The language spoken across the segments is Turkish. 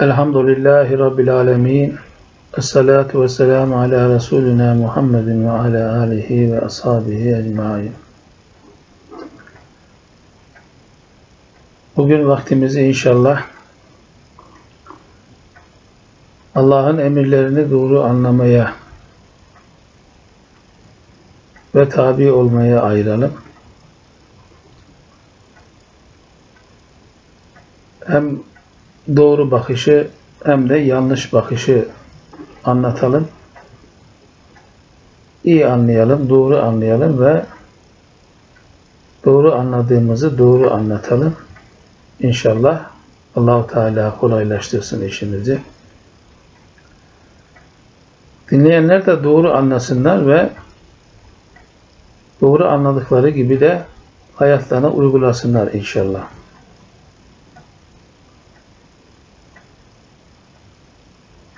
Elhamdülillahi Rabbil alemin. Esselatu vesselamu ala Resulina Muhammedin ve ala alihi ve ashabihi ecmain. Bugün vaktimizi inşallah Allah'ın emirlerini doğru anlamaya ve tabi olmaya ayıralım. Hem doğru bakışı hem de yanlış bakışı anlatalım. İyi anlayalım, doğru anlayalım ve doğru anladığımızı doğru anlatalım. İnşallah Allahu Teala kolaylaştırsın işimizi. Dinleyenler de doğru anlasınlar ve doğru anladıkları gibi de hayatlarına uygulasınlar inşallah.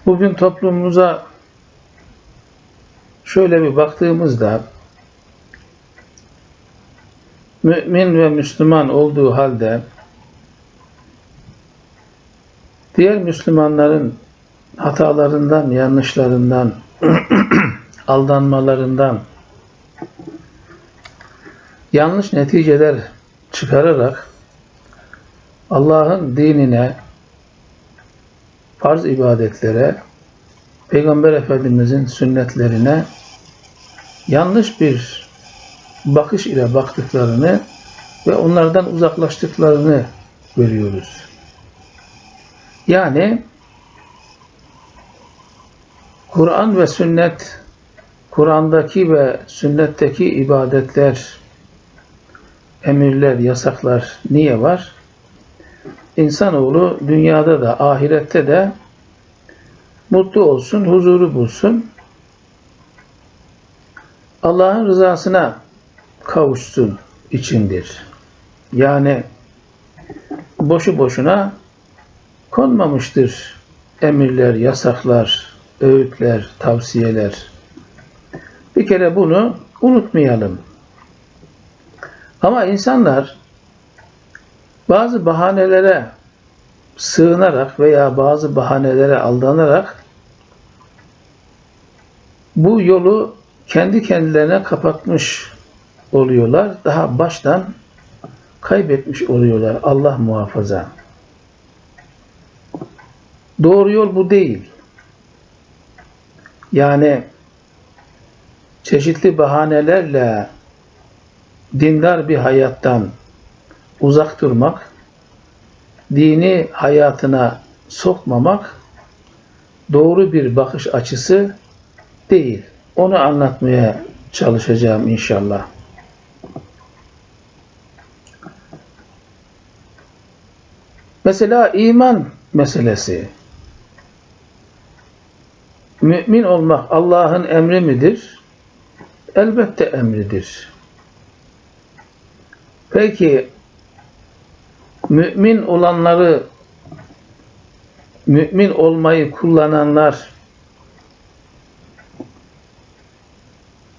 Bugün toplumumuza şöyle bir baktığımızda mümin ve Müslüman olduğu halde diğer Müslümanların hatalarından, yanlışlarından, aldanmalarından yanlış neticeler çıkararak Allah'ın dinine, farz ibadetlere, Peygamber Efendimizin sünnetlerine yanlış bir bakış ile baktıklarını ve onlardan uzaklaştıklarını görüyoruz. Yani Kur'an ve sünnet, Kur'an'daki ve sünnetteki ibadetler, emirler, yasaklar niye var? İnsanoğlu dünyada da ahirette de mutlu olsun, huzuru bulsun. Allah'ın rızasına kavuşsun içindir. Yani boşu boşuna konmamıştır emirler, yasaklar, öğütler, tavsiyeler. Bir kere bunu unutmayalım. Ama insanlar bazı bahanelere sığınarak veya bazı bahanelere aldanarak bu yolu kendi kendilerine kapatmış oluyorlar. Daha baştan kaybetmiş oluyorlar. Allah muhafaza. Doğru yol bu değil. Yani çeşitli bahanelerle dindar bir hayattan uzak durmak, dini hayatına sokmamak doğru bir bakış açısı değil. Onu anlatmaya çalışacağım inşallah. Mesela iman meselesi. Mümin olmak Allah'ın emri midir? Elbette emridir. Peki mümin olanları mümin olmayı kullananlar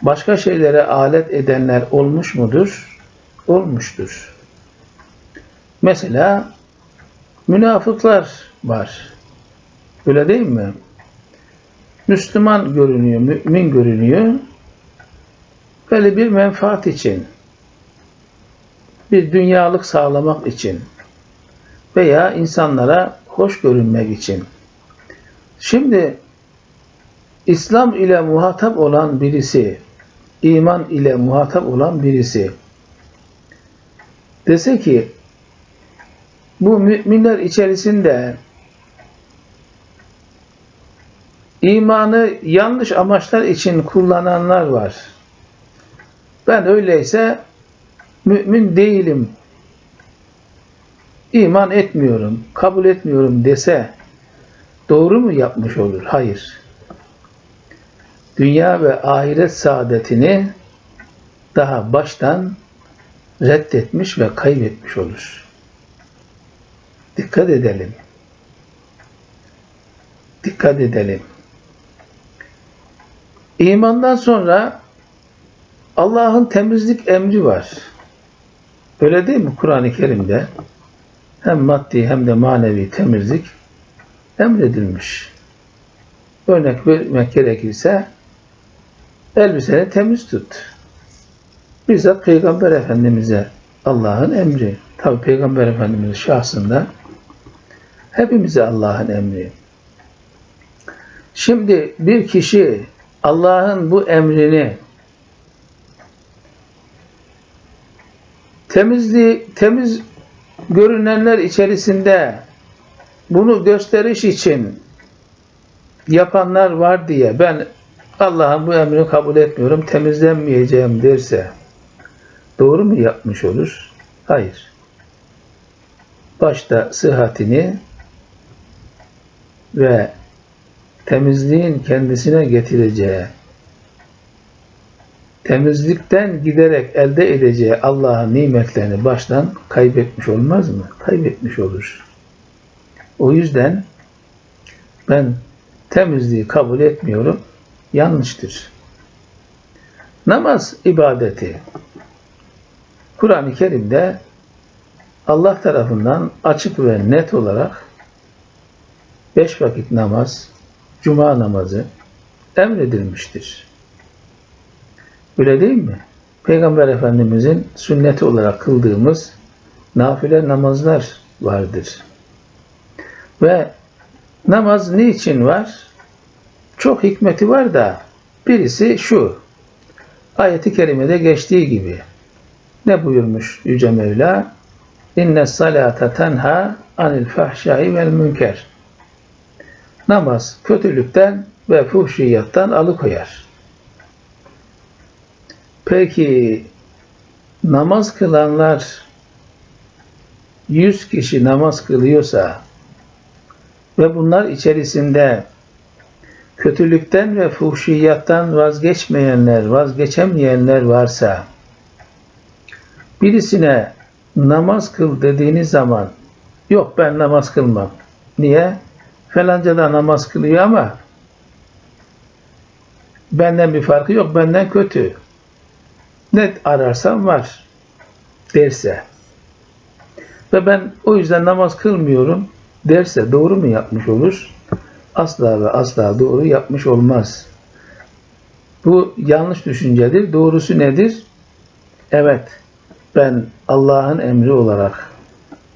başka şeylere alet edenler olmuş mudur? Olmuştur. Mesela münafıklar var. Öyle değil mi? Müslüman görünüyor, mümin görünüyor. Böyle bir menfaat için, bir dünyalık sağlamak için veya insanlara hoş görünmek için. Şimdi İslam ile muhatap olan birisi, iman ile muhatap olan birisi dese ki bu müminler içerisinde imanı yanlış amaçlar için kullananlar var. Ben öyleyse mümin değilim, iman etmiyorum, kabul etmiyorum dese doğru mu yapmış olur? Hayır. Dünya ve ahiret saadetini daha baştan reddetmiş ve kaybetmiş olur. Dikkat edelim. Dikkat edelim. İmandan sonra Allah'ın temizlik emri var. Öyle değil mi Kur'an-ı Kerim'de? Hem maddi hem de manevi temizlik emredilmiş. Örnek vermek gerekirse elbiseni temiz tut. Bizzat Peygamber Efendimiz'e Allah'ın emri. Tabi Peygamber Efendimiz şahsında hepimize Allah'ın emri. Şimdi bir kişi Allah'ın bu emrini temizliği, temiz görünenler içerisinde bunu gösteriş için yapanlar var diye ben Allah'ın bu emrini kabul etmiyorum, temizlenmeyeceğim derse doğru mu yapmış olur? Hayır. Başta sıhhatini ve temizliğin kendisine getireceği, temizlikten giderek elde edeceği Allah'ın nimetlerini baştan kaybetmiş olmaz mı? Kaybetmiş olur. O yüzden ben temizliği kabul etmiyorum. Yanlıştır. Namaz ibadeti. Kur'an-ı Kerim'de Allah tarafından açık ve net olarak beş vakit namaz, cuma namazı emredilmiştir. Öyle değil mi? Peygamber Efendimizin sünneti olarak kıldığımız nafile namazlar vardır. Ve namaz niçin var? Çok hikmeti var da birisi şu. Ayeti kerimede geçtiği gibi. Ne buyurmuş Yüce Mevla? İnne salate tenha anil fahşai vel münker. Namaz kötülükten ve fuhşiyattan alıkoyar. Peki namaz kılanlar 100 kişi namaz kılıyorsa ve bunlar içerisinde kötülükten ve fuhşiyattan vazgeçmeyenler, vazgeçemeyenler varsa birisine namaz kıl dediğiniz zaman yok ben namaz kılmam. Niye? Falanca da namaz kılıyor ama benden bir farkı yok, benden kötü. Ne ararsam var derse ve ben o yüzden namaz kılmıyorum derse doğru mu yapmış olur? Asla ve asla doğru yapmış olmaz. Bu yanlış düşüncedir. Doğrusu nedir? Evet, ben Allah'ın emri olarak,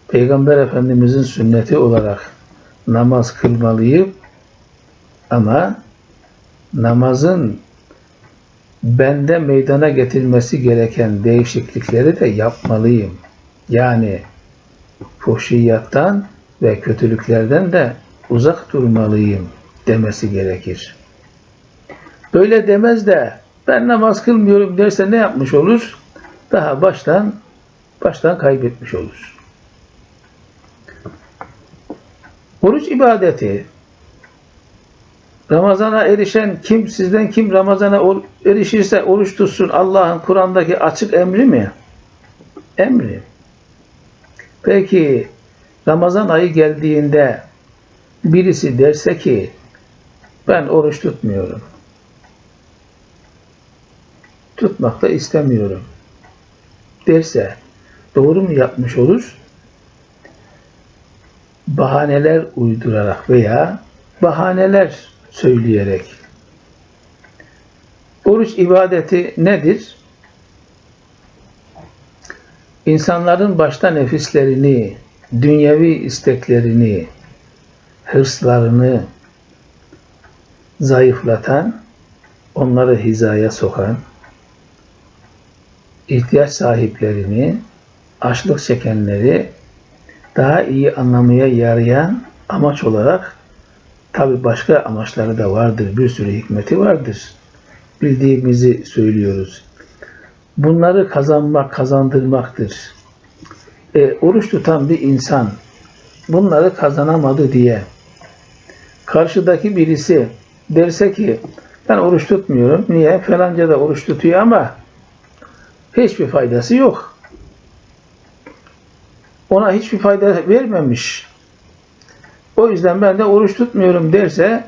Peygamber Efendimizin sünneti olarak namaz kılmalıyım ama namazın bende meydana getirmesi gereken değişiklikleri de yapmalıyım. Yani fuhşiyattan ve kötülüklerden de uzak durmalıyım demesi gerekir. Böyle demez de ben namaz kılmıyorum derse ne yapmış olur? Daha baştan baştan kaybetmiş olur. Oruç ibadeti Ramazana erişen kim sizden kim Ramazana erişirse oruç tutsun Allah'ın Kur'an'daki açık emri mi? Emri. Peki Ramazan ayı geldiğinde birisi derse ki ben oruç tutmuyorum. Tutmak da istemiyorum. Derse doğru mu yapmış olur? Bahaneler uydurarak veya bahaneler söyleyerek. Oruç ibadeti nedir? İnsanların başta nefislerini, dünyevi isteklerini, hırslarını zayıflatan, onları hizaya sokan, ihtiyaç sahiplerini, açlık çekenleri daha iyi anlamaya yarayan amaç olarak tabi başka amaçları da vardır. Bir sürü hikmeti vardır. Bildiğimizi söylüyoruz. Bunları kazanmak, kazandırmaktır. E, oruç tutan bir insan bunları kazanamadı diye karşıdaki birisi derse ki ben oruç tutmuyorum. Niye? Falanca da oruç tutuyor ama hiçbir faydası yok. Ona hiçbir fayda vermemiş. O yüzden ben de oruç tutmuyorum derse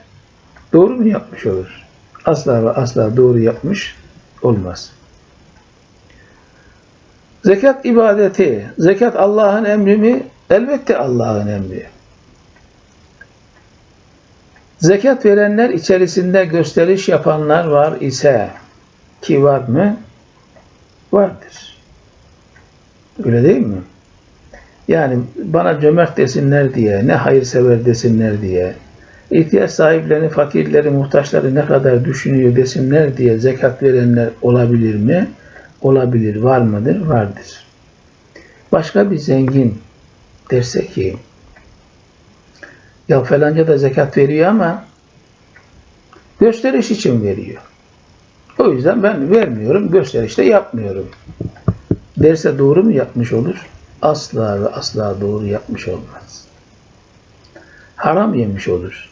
doğru mu yapmış olur? Asla ve asla doğru yapmış olmaz. Zekat ibadeti, zekat Allah'ın emri mi? Elbette Allah'ın emri. Zekat verenler içerisinde gösteriş yapanlar var ise ki var mı? Vardır. Öyle değil mi? Yani bana cömert desinler diye, ne hayırsever desinler diye, ihtiyaç sahiplerini, fakirleri, muhtaçları ne kadar düşünüyor desinler diye zekat verenler olabilir mi? Olabilir. Var mıdır? Vardır. Başka bir zengin derse ki ya falanca da zekat veriyor ama gösteriş için veriyor. O yüzden ben vermiyorum, gösterişte yapmıyorum. Derse doğru mu yapmış olur? Asla ve asla doğru yapmış olmaz. Haram yemiş olur.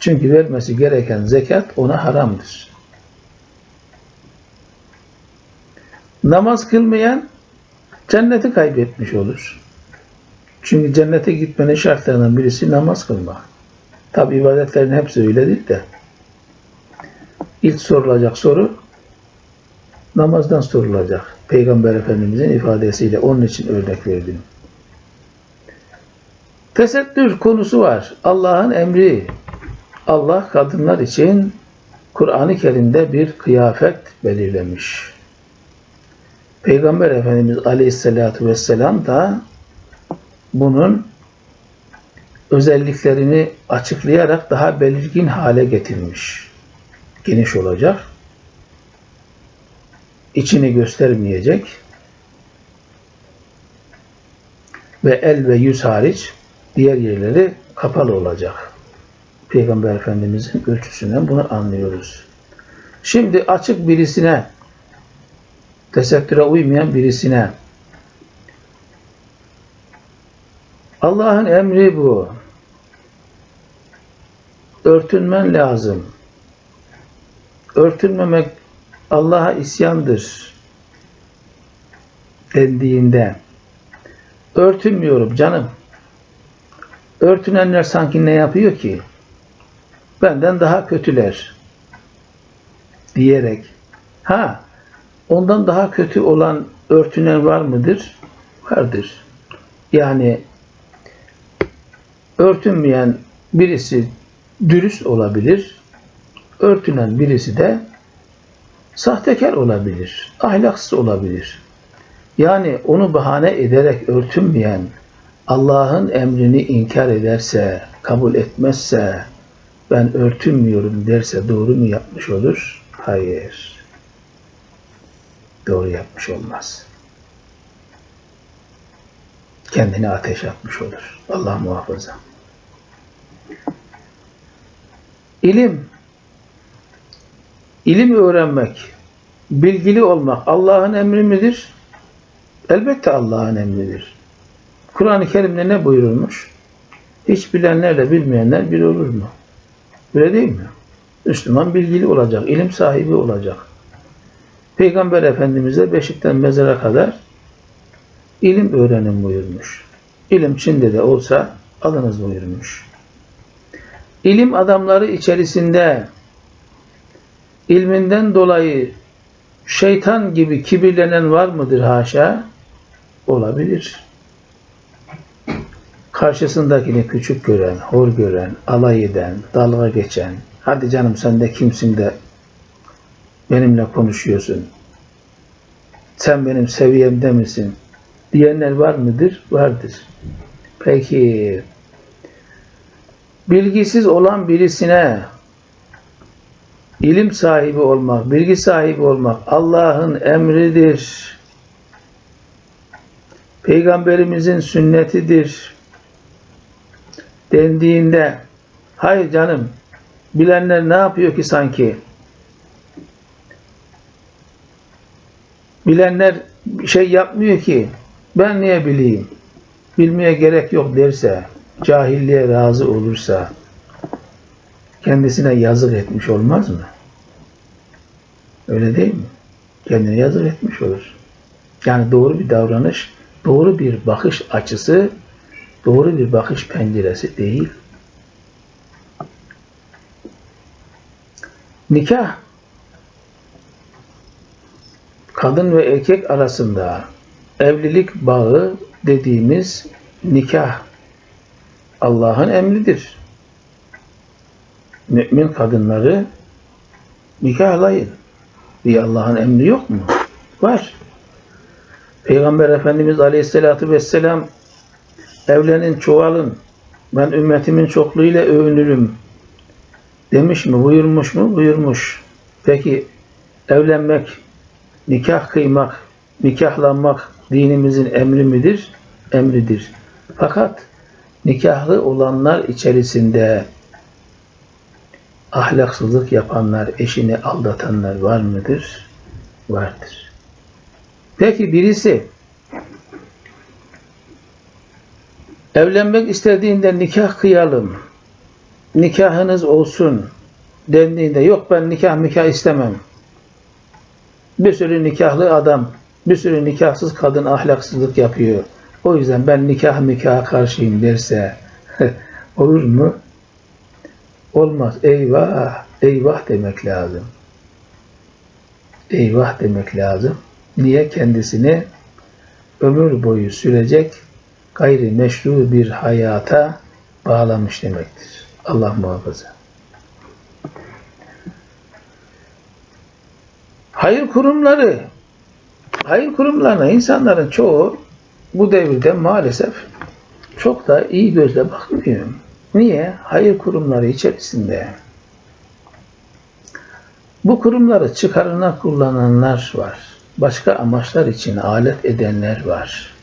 Çünkü vermesi gereken zekat ona haramdır. Namaz kılmayan cenneti kaybetmiş olur. Çünkü cennete gitmenin şartlarından birisi namaz kılmak. Tabi ibadetlerin hepsi öyledir de. İlk sorulacak soru namazdan sorulacak. Peygamber Efendimizin ifadesiyle onun için örnek verdim. Tesettür konusu var. Allah'ın emri. Allah kadınlar için Kur'an-ı Kerim'de bir kıyafet belirlemiş. Peygamber Efendimiz Aleyhisselatü Vesselam da bunun özelliklerini açıklayarak daha belirgin hale getirmiş. Geniş olacak. İçini göstermeyecek. Ve el ve yüz hariç diğer yerleri kapalı olacak. Peygamber Efendimizin ölçüsünden bunu anlıyoruz. Şimdi açık birisine tesettüre uymayan birisine Allah'ın emri bu. Örtünmen lazım. Örtünmemek Allah'a isyandır dendiğinde örtünmüyorum canım. Örtünenler sanki ne yapıyor ki? Benden daha kötüler diyerek ha ondan daha kötü olan örtünen var mıdır? Vardır. Yani örtünmeyen birisi dürüst olabilir. Örtünen birisi de sahtekar olabilir. Ahlaksız olabilir. Yani onu bahane ederek örtünmeyen Allah'ın emrini inkar ederse, kabul etmezse, ben örtünmüyorum derse doğru mu yapmış olur? Hayır. Doğru yapmış olmaz. Kendini ateş atmış olur. Allah muhafaza. İlim, ilim öğrenmek, bilgili olmak Allah'ın emri midir? Elbette Allah'ın emridir. Kur'an-ı Kerim'de ne buyurulmuş? Hiç bilenlerle bilmeyenler bir olur mu? Öyle değil mi? Müslüman bilgili olacak, ilim sahibi olacak. Peygamber Efendimiz de beşikten mezara kadar ilim öğrenin buyurmuş. İlim Çin'de de olsa alınız buyurmuş. İlim adamları içerisinde ilminden dolayı şeytan gibi kibirlenen var mıdır haşa? Olabilir. Karşısındakini küçük gören, hor gören, alay eden, dalga geçen, hadi canım sen de kimsin de benimle konuşuyorsun, sen benim seviyemde misin diyenler var mıdır? Vardır. Peki bilgisiz olan birisine ilim sahibi olmak, bilgi sahibi olmak Allah'ın emridir. Peygamberimizin sünnetidir dendiğinde hayır canım bilenler ne yapıyor ki sanki? Bilenler bir şey yapmıyor ki ben niye bileyim? Bilmeye gerek yok derse, cahilliğe razı olursa kendisine yazık etmiş olmaz mı? Öyle değil mi? Kendine yazık etmiş olur. Yani doğru bir davranış, doğru bir bakış açısı, doğru bir bakış penceresi değil. Nikah kadın ve erkek arasında evlilik bağı dediğimiz nikah Allah'ın emridir. Mümin kadınları nikahlayın. Bir Allah'ın emri yok mu? Var. Peygamber Efendimiz Aleyhisselatü Vesselam evlenin, çoğalın. Ben ümmetimin çokluğuyla övünürüm. Demiş mi? Buyurmuş mu? Buyurmuş. Peki evlenmek, nikah kıymak, nikahlanmak dinimizin emri midir? Emridir. Fakat nikahlı olanlar içerisinde ahlaksızlık yapanlar, eşini aldatanlar var mıdır? Vardır. Peki birisi evlenmek istediğinde nikah kıyalım, nikahınız olsun dendiğinde yok ben nikah nikah istemem. Bir sürü nikahlı adam, bir sürü nikahsız kadın ahlaksızlık yapıyor. O yüzden ben nikah nikaha karşıyım derse olur mu? Olmaz. Eyvah, eyvah demek lazım. Eyvah demek lazım. Niye kendisini ömür boyu sürecek gayri meşru bir hayata bağlamış demektir. Allah muhafaza. Hayır kurumları, hayır kurumlarına insanların çoğu bu devirde maalesef çok da iyi gözle bakmıyor. Niye? Hayır kurumları içerisinde bu kurumları çıkarına kullananlar var. Başka amaçlar için alet edenler var.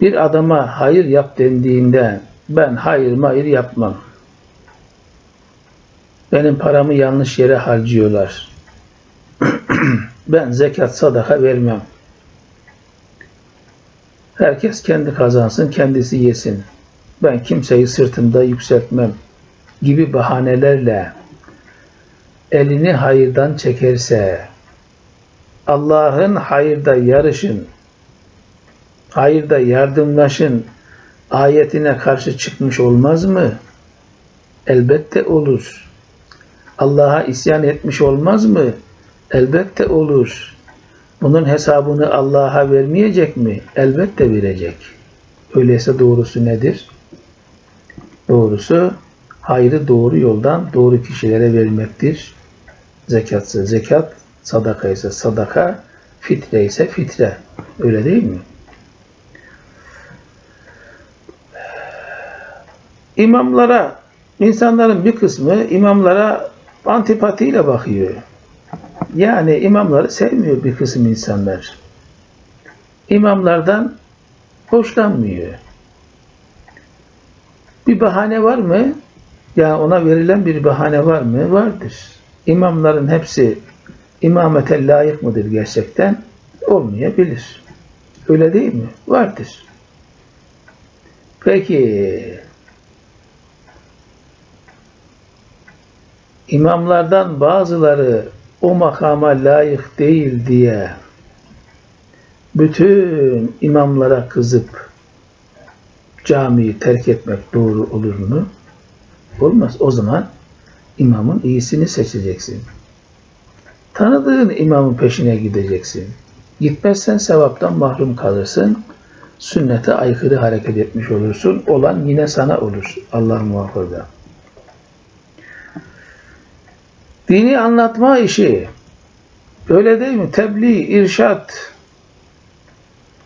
Bir adama hayır yap dendiğinde ben hayır hayır yapmam. Benim paramı yanlış yere harcıyorlar. ben zekat sadaka vermem. Herkes kendi kazansın, kendisi yesin. Ben kimseyi sırtımda yükseltmem gibi bahanelerle elini hayırdan çekerse Allah'ın hayırda yarışın, hayırda yardımlaşın ayetine karşı çıkmış olmaz mı? Elbette olur. Allah'a isyan etmiş olmaz mı? Elbette olur. Bunun hesabını Allah'a vermeyecek mi? Elbette verecek. Öyleyse doğrusu nedir? Doğrusu hayrı doğru yoldan doğru kişilere vermektir. Zekatsa zekat, sadaka ise sadaka, fitre ise fitre. Öyle değil mi? İmamlara, insanların bir kısmı imamlara antipatiyle bakıyor. Yani imamları sevmiyor bir kısım insanlar. İmamlardan hoşlanmıyor. Bir bahane var mı? Yani ona verilen bir bahane var mı? Vardır. İmamların hepsi imamete layık mıdır gerçekten? Olmayabilir. Öyle değil mi? Vardır. Peki imamlardan bazıları o makama layık değil diye bütün imamlara kızıp camiyi terk etmek doğru olur mu? Olmaz. O zaman imamın iyisini seçeceksin. Tanıdığın imamın peşine gideceksin. Gitmezsen sevaptan mahrum kalırsın. Sünnete aykırı hareket etmiş olursun. Olan yine sana olur. Allah muhafaza. Dini anlatma işi öyle değil mi? Tebliğ, irşat,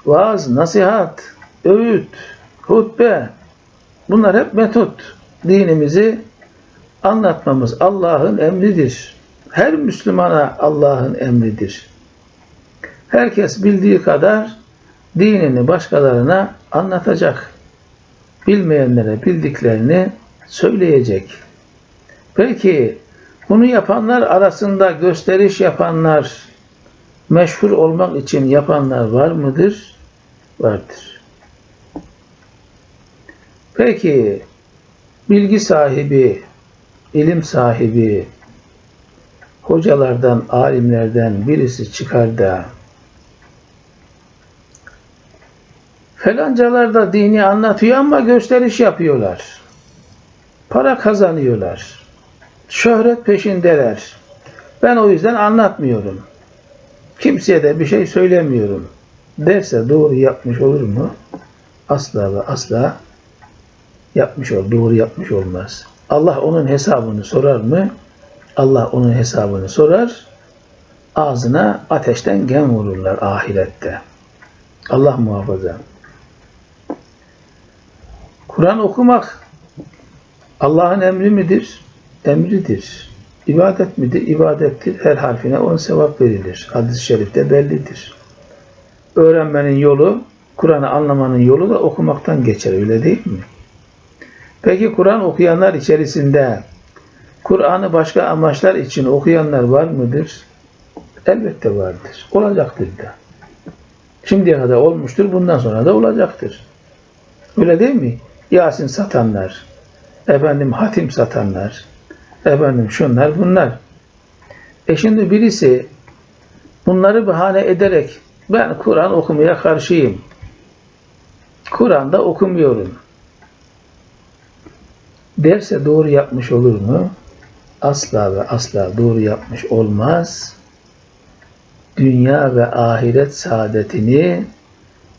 vaaz, nasihat, öğüt, hutbe bunlar hep metot. Dinimizi anlatmamız Allah'ın emridir. Her Müslümana Allah'ın emridir. Herkes bildiği kadar dinini başkalarına anlatacak. Bilmeyenlere bildiklerini söyleyecek. Peki bunu yapanlar arasında gösteriş yapanlar, meşhur olmak için yapanlar var mıdır? Vardır. Peki bilgi sahibi, ilim sahibi, hocalardan, alimlerden birisi çıkar da falancalar da dini anlatıyor ama gösteriş yapıyorlar. Para kazanıyorlar. Şöhret peşindeler. Ben o yüzden anlatmıyorum. Kimseye de bir şey söylemiyorum. Derse doğru yapmış olur mu? Asla ve asla yapmış ol, doğru yapmış olmaz. Allah onun hesabını sorar mı? Allah onun hesabını sorar. Ağzına ateşten gem vururlar ahirette. Allah muhafaza. Kur'an okumak Allah'ın emri midir? Emridir. İbadet midir? İbadettir. Her harfine on sevap verilir. Hadis-i şerifte bellidir. Öğrenmenin yolu, Kur'an'ı anlamanın yolu da okumaktan geçer. Öyle değil mi? Peki Kur'an okuyanlar içerisinde Kur'an'ı başka amaçlar için okuyanlar var mıdır? Elbette vardır. Olacaktır da. Şimdiye kadar olmuştur. Bundan sonra da olacaktır. Öyle değil mi? Yasin satanlar, efendim hatim satanlar, efendim şunlar bunlar. E şimdi birisi bunları bahane ederek ben Kur'an okumaya karşıyım. Kur'an'da okumuyorum. Derse doğru yapmış olur mu? Asla ve asla doğru yapmış olmaz. Dünya ve ahiret saadetini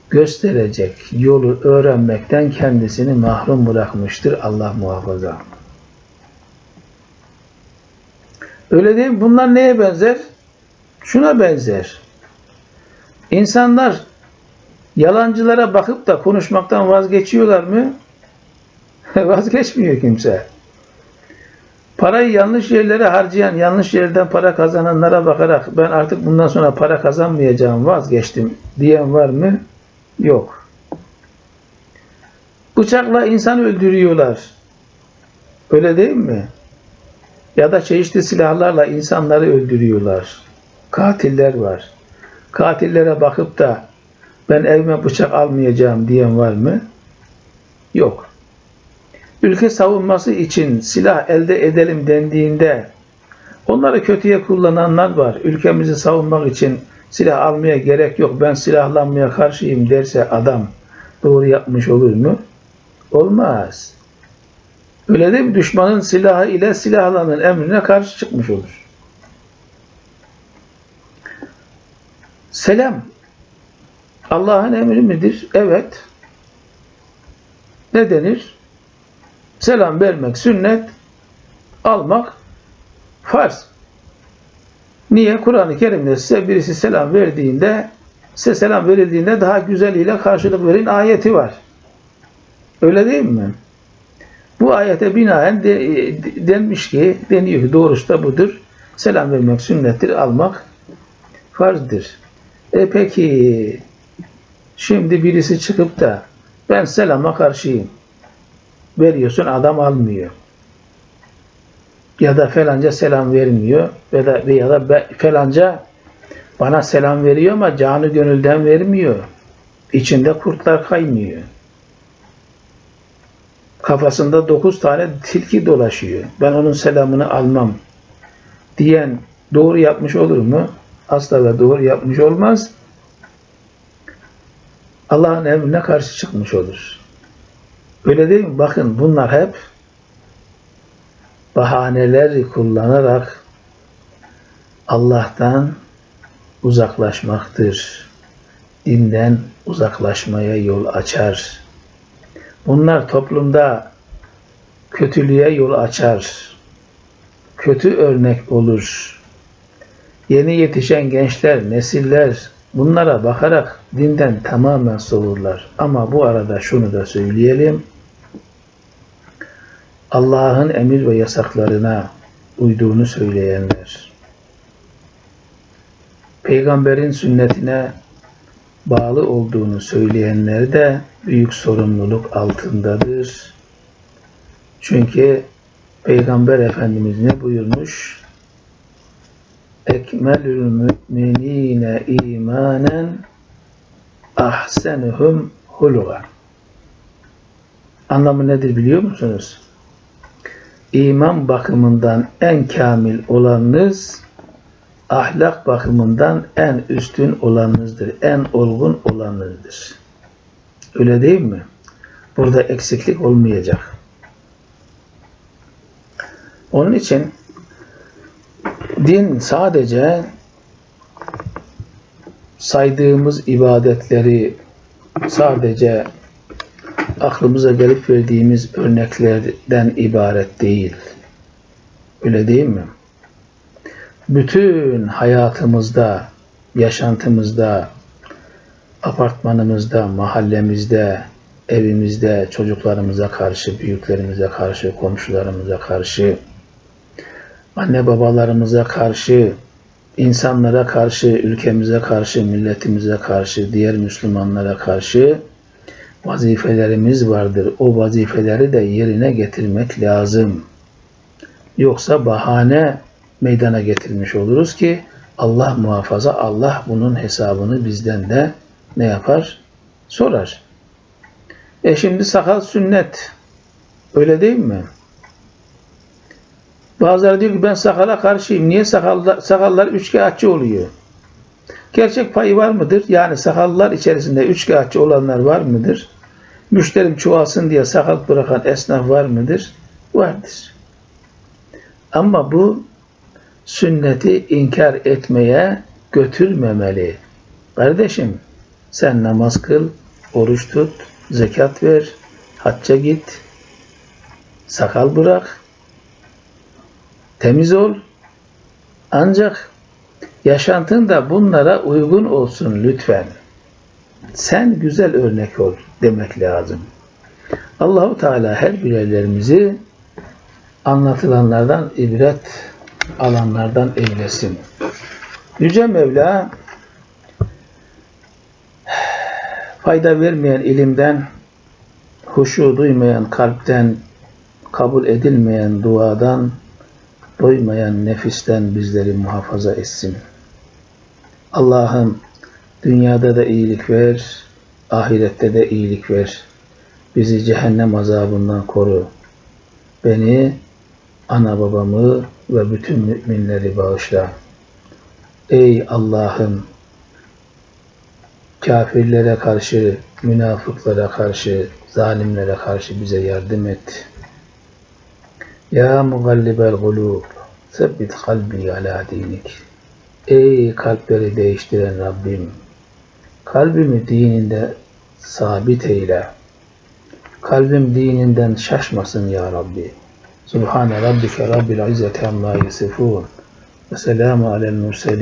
gösterecek yolu öğrenmekten kendisini mahrum bırakmıştır Allah muhafaza. Öyle değil mi? Bunlar neye benzer? Şuna benzer. İnsanlar yalancılara bakıp da konuşmaktan vazgeçiyorlar mı? Vazgeçmiyor kimse. Parayı yanlış yerlere harcayan, yanlış yerden para kazananlara bakarak ben artık bundan sonra para kazanmayacağım, vazgeçtim diyen var mı? Yok. Bıçakla insan öldürüyorlar. Öyle değil mi? Ya da çeşitli silahlarla insanları öldürüyorlar. Katiller var. Katillere bakıp da ben evime bıçak almayacağım diyen var mı? Yok. Ülke savunması için silah elde edelim dendiğinde onları kötüye kullananlar var. Ülkemizi savunmak için silah almaya gerek yok. Ben silahlanmaya karşıyım derse adam doğru yapmış olur mu? Olmaz. Öyle değil mi? Düşmanın silahı ile silahlanın emrine karşı çıkmış olur. Selam. Allah'ın emri midir? Evet. Ne denir? Selam vermek sünnet, almak farz. Niye? Kur'an-ı Kerim'de size birisi selam verdiğinde, size selam verildiğinde daha güzeliyle karşılık verin ayeti var. Öyle değil mi? Bu ayete binaen de, de, denmiş ki, deniyor ki doğrusu da budur. Selam vermek sünnettir, almak farzdır. E peki, şimdi birisi çıkıp da ben selama karşıyım. Veriyorsun adam almıyor. Ya da falanca selam vermiyor. Ya da, ya da be, falanca bana selam veriyor ama canı gönülden vermiyor. İçinde kurtlar kaymıyor. Kafasında dokuz tane tilki dolaşıyor. Ben onun selamını almam diyen doğru yapmış olur mu? Asla ve doğru yapmış olmaz. Allah'ın emrine karşı çıkmış olur. Öyle değil mi? Bakın bunlar hep bahaneler kullanarak Allah'tan uzaklaşmaktır. Dinden uzaklaşmaya yol açar. Bunlar toplumda kötülüğe yol açar. Kötü örnek olur. Yeni yetişen gençler, nesiller bunlara bakarak dinden tamamen soğurlar. Ama bu arada şunu da söyleyelim. Allah'ın emir ve yasaklarına uyduğunu söyleyenler, peygamberin sünnetine bağlı olduğunu söyleyenler de büyük sorumluluk altındadır. Çünkü Peygamber Efendimiz ne buyurmuş? Ekmelül müminine imanen ahsenuhum huluga. Anlamı nedir biliyor musunuz? İman bakımından en kamil olanınız ahlak bakımından en üstün olanınızdır. En olgun olanınızdır. Öyle değil mi? Burada eksiklik olmayacak. Onun için din sadece saydığımız ibadetleri sadece aklımıza gelip verdiğimiz örneklerden ibaret değil. Öyle değil mi? Bütün hayatımızda, yaşantımızda, apartmanımızda, mahallemizde, evimizde, çocuklarımıza karşı, büyüklerimize karşı, komşularımıza karşı, anne babalarımıza karşı, insanlara karşı, ülkemize karşı, milletimize karşı, diğer Müslümanlara karşı vazifelerimiz vardır. O vazifeleri de yerine getirmek lazım. Yoksa bahane meydana getirmiş oluruz ki Allah muhafaza Allah bunun hesabını bizden de ne yapar? Sorar. E şimdi sakal sünnet. Öyle değil mi? Bazıları diyor ki ben sakala karşıyım. Niye sakallar, sakallar üçkağıtçı oluyor? Gerçek payı var mıdır? Yani sakallar içerisinde üçkağıtçı olanlar var mıdır? Müşterim çoğalsın diye sakal bırakan esnaf var mıdır? Vardır. Ama bu sünneti inkar etmeye götürmemeli. Kardeşim sen namaz kıl, oruç tut, zekat ver, hacca git, sakal bırak, temiz ol. Ancak yaşantın da bunlara uygun olsun lütfen. Sen güzel örnek ol demek lazım. Allahu Teala her bireylerimizi anlatılanlardan ibret alanlardan eylesin. Yüce Mevla fayda vermeyen ilimden, huşu duymayan kalpten, kabul edilmeyen duadan, doymayan nefisten bizleri muhafaza etsin. Allah'ım dünyada da iyilik ver, ahirette de iyilik ver. Bizi cehennem azabından koru. Beni, ana babamı ve bütün müminleri bağışla. Ey Allah'ım kafirlere karşı, münafıklara karşı, zalimlere karşı bize yardım et. Ya mugallibel gulub, sebbit kalbi ala dinik. Ey kalpleri değiştiren Rabbim, kalbimi dininde sabit eyle. Kalbim dininden şaşmasın ya Rabbi. Subhane rabbike rabbil izzeti amma yasifun. Ve selamu alel murselin.